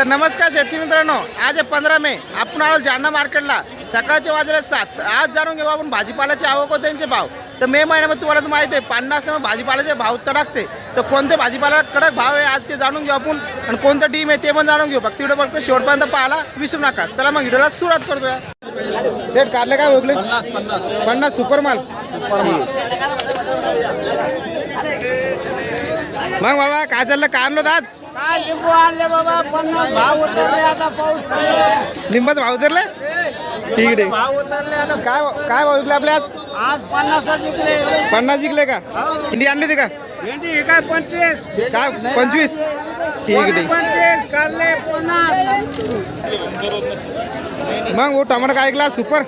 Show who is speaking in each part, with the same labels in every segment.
Speaker 1: तर नमस्कार शेतकरी मित्रांनो. आज आहे पंधरा मे. आपण आलो जालना मार्केटला. सकाळचे वाजले सात. आज जाणून घेऊ आपण भाजीपाल्याचे आवक त्यांचे भाव. तर मे महिन्यामध्ये तुम्हाला तर माहिती आहे पन्नास त्यामुळे भाजीपाल्याचे भाव तडकते तर कोणते भाजीपाला कडक भाव आहे आज ते जाणून घेऊ आपण. आणि कोणतं टीम आहे ते पण जाणून घेऊ. फक्त व्हिडिओ फक्त शेवटपर्यंत पाहायला विसरू नका. चला मग व्हिडिओला सुरुवात करतोया सेट काढले काय ओळखले
Speaker 2: पन्नास पन्नास.
Speaker 1: पन्नास सुपर माल मग बाबा काय चाललं? काय आणलं आज?
Speaker 3: काय लिंबू आणले बाबा? पन्नास भाव उतरले आता पाऊस.
Speaker 1: लिंबाचं भाव उतरले? ठीक आहे.
Speaker 3: भाव उतरले आता.
Speaker 1: काय काय भाव विकले आपले आज?
Speaker 3: आज पन्नास जिंकले
Speaker 1: पन्नास जिंकले का? इंडी आणली होती का?
Speaker 3: भेंडी काय पंचवीस?
Speaker 1: काय? पंचवीस? ठीक
Speaker 3: पंचवीस कारले पन्नास.
Speaker 1: मग हो टमाटर काय ऐकला सुपर.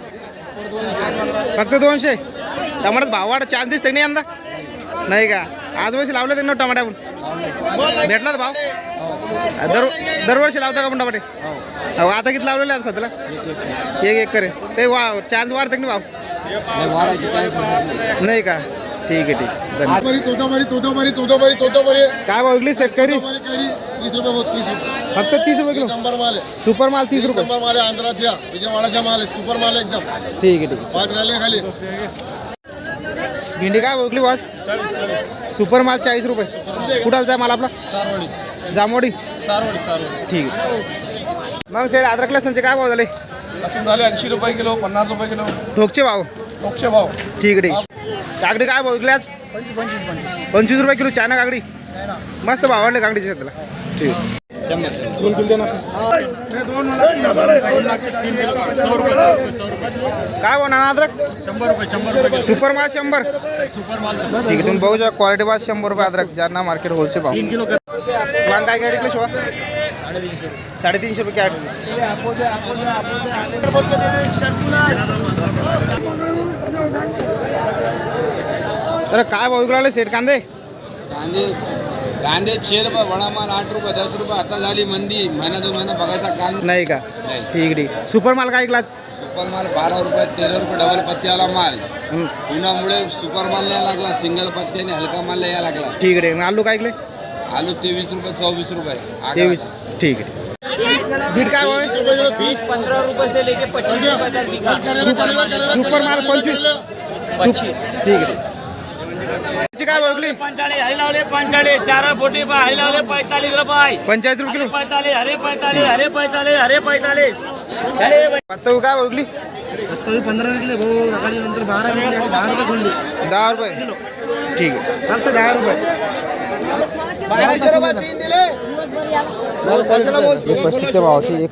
Speaker 1: फक्त दोनशे. टमाटर भाव वाढ चान्स दिसते नाही यंदा? नाही का? आज वर्षी लावले ते ना टमाटे आपण भेटला भाव? दर दरवर्षी लावता का आपण टमाटे? हो आता किती लावलेले आज सध्याला? एक एक करे काही वा चान्स वाढते नाही भाव? नाही का? ठीक आहे ठीक धन्यवाद. काय भाव? विकली सेट करी?
Speaker 2: तीस रुपये तीस रुपये.
Speaker 1: फक्त तीस रुपये किलो?
Speaker 2: नंबर माल आहे.
Speaker 1: सुपर माल तीस रुपये.
Speaker 2: नंबर माल आहे आंध्राच्या विजयवाडाचा माल आहे सुपर माल एकदम.
Speaker 1: ठीक आहे ठीक आहे.
Speaker 2: पाच राहिले खाली.
Speaker 1: भेंडी काय ओळखली वाज सुपर माल चाळीस रुपये. कुठालचा माल आपला? जामोडी ठीक आहे. मग सेड अद्रक लसणचे काय भाव झाले?
Speaker 2: लसूण झाले ऐंशी रुपये किलो पन्नास रुपये किलो.
Speaker 1: ठोकचे भाव?
Speaker 2: मोक्षे भाव.
Speaker 1: ठीक आहे ठीक. काकडी काय भाव विकली आज? पंचवीस रुपये किलो चायना काकडी? मस्त भाव वाढले काकडीचे त्याला ठीक. दोन किलो देणार काय होणार अद्रक?
Speaker 3: शंभर रुपये शंभर. रुपये
Speaker 1: सुपर माल शंभर सुपर माल ठीक आहे तुम्ही बघू शकता क्वालिटी बाद शंभर रुपये अद्रक ज्यांना मार्केट होलसेल भाव.
Speaker 3: किलो
Speaker 1: वांग काय काय शिवा? साडेतीनशे रुपये कॅट अरे काय भाऊ विकला सेट कांदे
Speaker 4: कांदे? कांदे छे रुपये वडा माल आठ रुपये दस रुपये. आता झाली मंदी. महिना दोन महिना बघायचा काम
Speaker 1: नाही का?
Speaker 4: नाही.
Speaker 1: ठीक आहे. ठीक आहे. सुपर माल काय ऐकलाच?
Speaker 4: सुपर माल बारा रुपये तेरा रुपये डबल पत्त्याला माल. उन्हामुळे सुपर माल यायला लागला सिंगल पत्त्याने हलका माल यायला लागला.
Speaker 1: ठीक आहे. आलू काय ऐकले
Speaker 4: आलू तेवीस रुपये चौवीस रुपये.
Speaker 1: तेवीस. ठीक आहे. बीट काय?
Speaker 3: बीस पंद्रह रुपये से लेके पच्चीस रुपये तक बिका
Speaker 1: सुपर माल पंचवीस. सुप- ठीक आहे. ठीक आहे. याची काय विकली
Speaker 3: पंचाळीस हरी लावले पंचाळीस. चार फोटी हरी लावले पैतालीस रुपये.
Speaker 1: पंचाळीस रुपये किलो.
Speaker 3: पैतालीस हरे पैतालीस हरे पैतालीस हरे पैतालीस.
Speaker 1: पत्ता काय भाव विकली
Speaker 3: पंधरा विकले भाऊ सकाळी नंतर बारा विकले दहा रुपये सोडली
Speaker 1: दहा रुपये. ठीक आहे.
Speaker 3: फक्त दहा रुपये.
Speaker 1: पस्तीसच्या भावाची एक